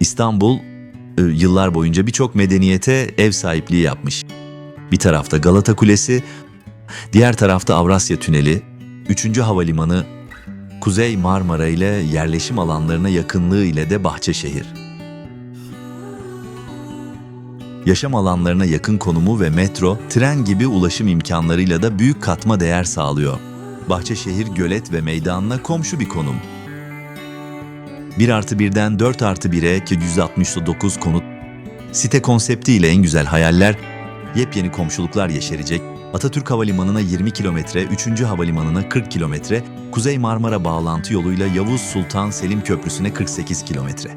İstanbul e, yıllar boyunca birçok medeniyete ev sahipliği yapmış. Bir tarafta Galata Kulesi, diğer tarafta Avrasya Tüneli, 3. Havalimanı, Kuzey Marmara ile yerleşim alanlarına yakınlığı ile de Bahçeşehir. Yaşam alanlarına yakın konumu ve metro, tren gibi ulaşım imkanlarıyla da büyük katma değer sağlıyor. Bahçeşehir gölet ve meydanına komşu bir konum. 1 artı 1'den 4 artı 1'e ki 169 konut, site konseptiyle en güzel hayaller, yepyeni komşuluklar yeşerecek, Atatürk Havalimanı'na 20 kilometre, 3. Havalimanı'na 40 kilometre, Kuzey Marmara bağlantı yoluyla Yavuz Sultan Selim Köprüsü'ne 48 kilometre.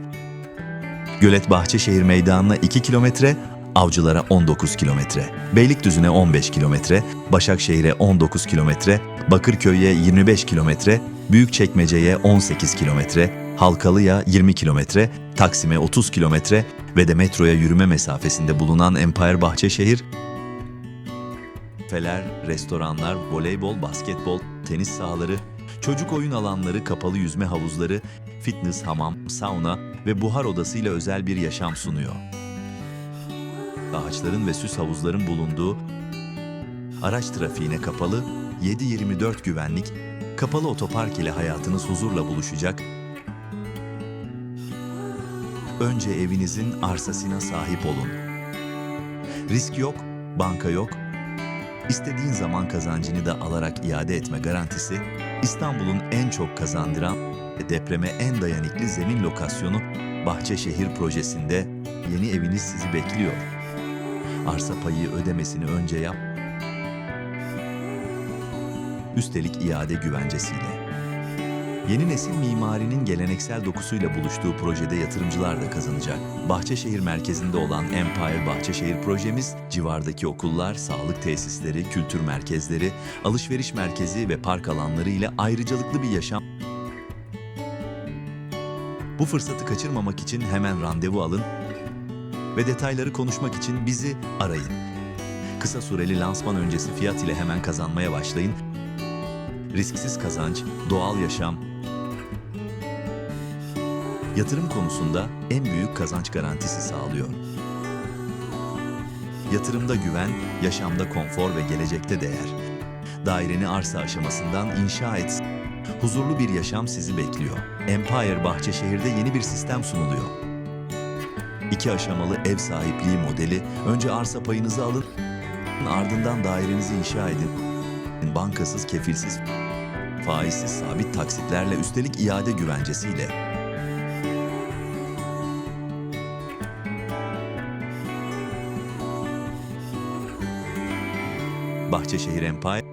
Gölet Bahçeşehir Meydanı'na 2 kilometre, Avcılar'a 19 kilometre, Beylikdüzü'ne 15 kilometre, Başakşehir'e 19 kilometre, Bakırköy'e 25 kilometre, Büyükçekmece'ye 18 kilometre, Halkalı'ya 20 kilometre, Taksim'e 30 kilometre ve de metroya yürüme mesafesinde bulunan Empire Bahçeşehir, kafeler, restoranlar, voleybol, basketbol, tenis sahaları, çocuk oyun alanları, kapalı yüzme havuzları, fitness, hamam, sauna ve buhar odasıyla özel bir yaşam sunuyor. Ağaçların ve süs havuzların bulunduğu, araç trafiğine kapalı, 7-24 güvenlik, kapalı otopark ile hayatınız huzurla buluşacak, önce evinizin arsasına sahip olun. Risk yok, banka yok, İstediğin zaman kazancını da alarak iade etme garantisi, İstanbul'un en çok kazandıran ve depreme en dayanıklı zemin lokasyonu Bahçeşehir projesinde yeni eviniz sizi bekliyor. Arsa payı ödemesini önce yap. Üstelik iade güvencesiyle. Yeni nesil mimarinin geleneksel dokusuyla buluştuğu projede yatırımcılar da kazanacak. Bahçeşehir merkezinde olan Empire Bahçeşehir projemiz, civardaki okullar, sağlık tesisleri, kültür merkezleri, alışveriş merkezi ve park alanları ile ayrıcalıklı bir yaşam. Bu fırsatı kaçırmamak için hemen randevu alın ve detayları konuşmak için bizi arayın. Kısa süreli lansman öncesi fiyat ile hemen kazanmaya başlayın. Risksiz kazanç, doğal yaşam, yatırım konusunda en büyük kazanç garantisi sağlıyor. Yatırımda güven, yaşamda konfor ve gelecekte değer. Daireni arsa aşamasından inşa et. Huzurlu bir yaşam sizi bekliyor. Empire Bahçeşehir'de yeni bir sistem sunuluyor. İki aşamalı ev sahipliği modeli. Önce arsa payınızı alın, ardından dairenizi inşa edin. Bankasız, kefilsiz, faizsiz sabit taksitlerle üstelik iade güvencesiyle. Bahçeşehir Empire